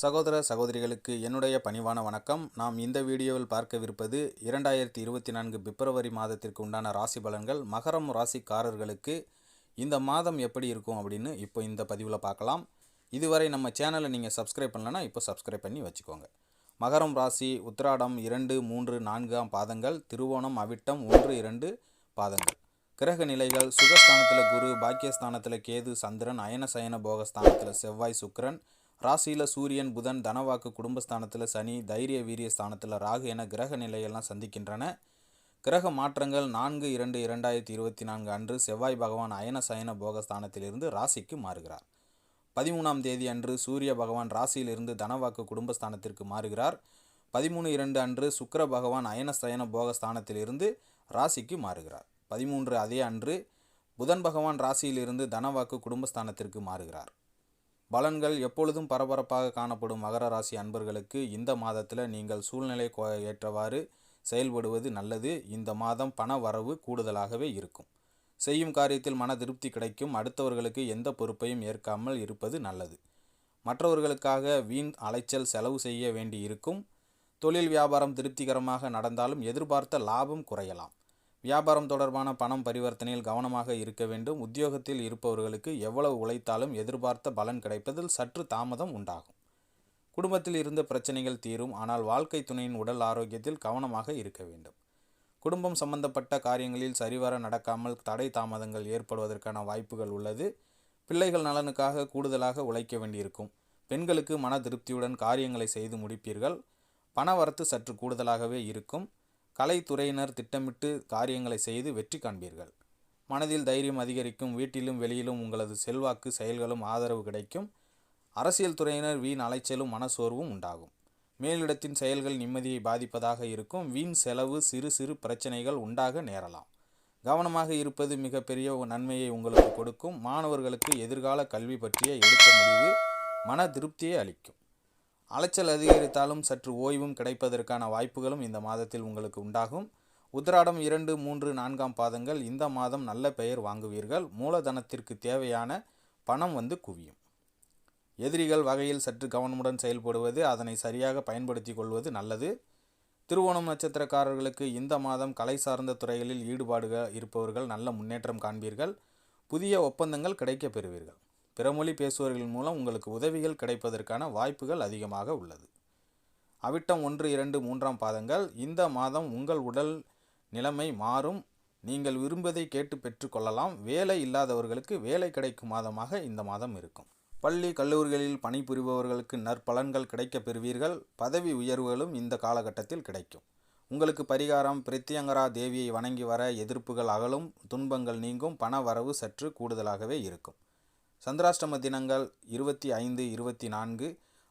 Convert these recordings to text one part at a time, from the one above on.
சகோதர சகோதரிகளுக்கு என்னுடைய பணிவான வணக்கம். நாம் இந்த வீடியோவில் பார்க்கவிருப்பது இரண்டாயிரத்தி இருபத்தி நான்கு பிப்ரவரி மாதத்திற்கு உண்டான ராசி பலன்கள். மகரம் ராசிக்காரர்களுக்கு இந்த மாதம் எப்படி இருக்கும் அப்படின்னு இப்போ இந்த பதிவில் பார்க்கலாம். இதுவரை நம்ம சேனலை நீங்கள் சப்ஸ்கிரைப் பண்ணலன்னா இப்போ சப்ஸ்கிரைப் பண்ணி வச்சுக்கோங்க. மகரம் ராசி உத்திராடம் இரண்டு மூன்று நான்காம் பாதங்கள். திருவோணம் அவிட்டம் ஒன்று இரண்டு பாதங்கள். கிரக நிலைகள் சுகஸ்தானத்தில் குரு பாக்கியஸ்தானத்தில் கேது சந்திரன் அயன சயன போகஸ்தானத்தில் செவ்வாய் சுக்கரன் ராசியில் சூரியன் புதன் தனவாக்கு குடும்பஸ்தானத்தில் சனி தைரிய வீரிய ஸ்தானத்தில் ராகு என கிரக நிலையெல்லாம் சந்திக்கின்றன. கிரக மாற்றங்கள் நான்கு இரண்டு இரண்டாயிரத்தி இருபத்தி நான்கு அன்று செவ்வாய் பகவான் அயன சயன போகஸ்தானத்திலிருந்து ராசிக்கு மாறுகிறார். பதிமூணாம் தேதி அன்று சூரிய பகவான் ராசியிலிருந்து தனவாக்கு குடும்பஸ்தானத்திற்கு மாறுகிறார். பதிமூணு இரண்டு அன்று சுக்கர பகவான் அயன சயன போகஸ்தானத்திலிருந்து ராசிக்கு மாறுகிறார். பதிமூன்று அதே அன்று புதன் பகவான் ராசியிலிருந்து தனவாக்கு குடும்பஸ்தானத்திற்கு மாறுகிறார். பலன்கள் எப்பொழுதும் பரபரப்பாக காணப்படும் மகர ராசி அன்பர்களுக்கு இந்த மாதத்தில் நீங்கள் சூழ்நிலை ஏற்றவாறு செயல்படுவது நல்லது. இந்த மாதம் பண வரவு கூடுதலாகவே இருக்கும். செய்யும் காரியத்தில் மன திருப்தி கிடைக்கும். அடுத்தவர்களுக்கு எந்த பொறுப்பையும் ஏற்காமல் இருப்பது நல்லது. மற்றவர்களுக்காக வீண் அலைச்சல் செலவு செய்ய வேண்டி இருக்கும் தொழில் வியாபாரம் திருப்திகரமாக நடந்தாலும் எதிர்பார்த்த லாபம் குறையலாம். வியாபாரம் தொடர்பான பணம் பரிவர்த்தனையில் கவனமாக இருக்க வேண்டும். உத்தியோகத்தில் இருப்பவர்களுக்கு எவ்வளவு உழைத்தாலும் எதிர்பார்த்த பலன் கிடைப்பதில் சற்று தாமதம் உண்டாகும். குடும்பத்தில் இருந்த பிரச்சனைகள் தீரும். ஆனால் வாழ்க்கை துணையின் உடல் ஆரோக்கியத்தில் கவனமாக இருக்க வேண்டும். குடும்பம் சம்பந்தப்பட்ட காரியங்களில் சரிவர நடக்காமல் தடை தாமதங்கள் ஏற்படுவதற்கான வாய்ப்புகள் உள்ளது. பிள்ளைகள் நலனுக்காக கூடுதலாக உழைக்க வேண்டியிருக்கும். பெண்களுக்கு மன திருப்தியுடன் காரியங்களை செய்து முடிப்பீர்கள். பணவரத்து சற்று கூடுதலாகவே இருக்கும். கலைத்துறையினர் திட்டமிட்டு காரியங்களை செய்து வெற்றி காண்பீர்கள். மனதில் தைரியம் அதிகரிக்கும் வீட்டிலும் வெளியிலும் உங்களது செல்வாக்கு செயல்களும் ஆதரவு கிடைக்கும். அரசியல் துறையினர் வீண் அலைச்சலும் மனசோர்வும் உண்டாகும். மேலிடத்தின் செயல்கள் நிம்மதியை பாதிப்பதாக இருக்கும். வீண் செலவு சிறு சிறு பிரச்சனைகள் உண்டாக நேரலாம். கவனமாக இருப்பது மிகப்பெரிய நன்மையை உங்களுக்கு கொடுக்கும். மாணவர்களுக்கு எதிர்கால கல்வி பற்றிய எடுத்த முடிவு மன திருப்தியை அளிக்கும். அலைச்சல் அதிகரித்தாலும் சற்று ஓய்வும் கிடைப்பதற்கான வாய்ப்புகளும் இந்த மாதத்தில் உங்களுக்கு உண்டாகும். உத்திராடம் இரண்டு மூன்று நான்காம் பாதங்கள் இந்த மாதம் நல்ல பெயர் வாங்குவீர்கள். மூலதனத்திற்கு தேவையான பணம் வந்து குவியும். எதிரிகள் வகையில் சற்று கவனமுடன் செயல்படுவது அதனை சரியாக பயன்படுத்தி கொள்வது நல்லது. திருவோணம் நட்சத்திரக்காரர்களுக்கு இந்த மாதம் கலை சார்ந்த துறைகளில் ஈடுபாடுகள் இருப்பவர்கள் நல்ல முன்னேற்றம் காண்பீர்கள். புதிய ஒப்பந்தங்கள் கிடைக்கப் பெறுவீர்கள். பிறமொழி பேசுபவர்கள் மூலம் உங்களுக்கு உதவிகள் கிடைப்பதற்கான வாய்ப்புகள் அதிகமாக உள்ளது. அவிட்டம் ஒன்று இரண்டு மூன்றாம் பாதங்கள் இந்த மாதம் உங்கள் உடல் நிலைமை மாறும். நீங்கள் விரும்பதை கேட்டு பெற்றுக்கொள்ளலாம் வேலை இல்லாதவர்களுக்கு வேலை கிடைக்கும் மாதமாக இந்த மாதம் இருக்கும். பள்ளி கல்லூரிகளில் பணிபுரிபவர்களுக்கு நற்பலன்கள் கிடைக்கப் பெறுவீர்கள். பதவி உயர்வுகளும் இந்த காலகட்டத்தில் கிடைக்கும். உங்களுக்கு பரிகாரம் பிரித்தியங்கரா தேவியை வணங்கி வர எதிர்ப்புகள் அகலும். துன்பங்கள் நீங்கும். பண வரவு சற்று கூடுதலாகவே இருக்கும். சந்திராஷ்டம தினங்கள் இருபத்தி ஐந்து இருபத்தி நான்கு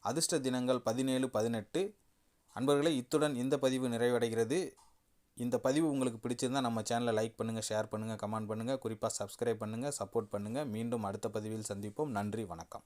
அதிர்ஷ்ட தினங்கள் பதினேழு பதினெட்டு. அன்பர்களே இத்துடன் இந்த பதிவு நிறைவடைகிறது. இந்த பதிவு உங்களுக்கு பிடிச்சிருந்தா நம்ம சேனலை லைக் பண்ணுங்கள் ஷேர் பண்ணுங்கள் கமெண்ட் பண்ணுங்கள் குறிப்பாக சப்ஸ்கிரைப் பண்ணுங்கள் சப்போர்ட் பண்ணுங்கள் மீண்டும் அடுத்த பதிவில் சந்திப்போம். நன்றி வணக்கம்.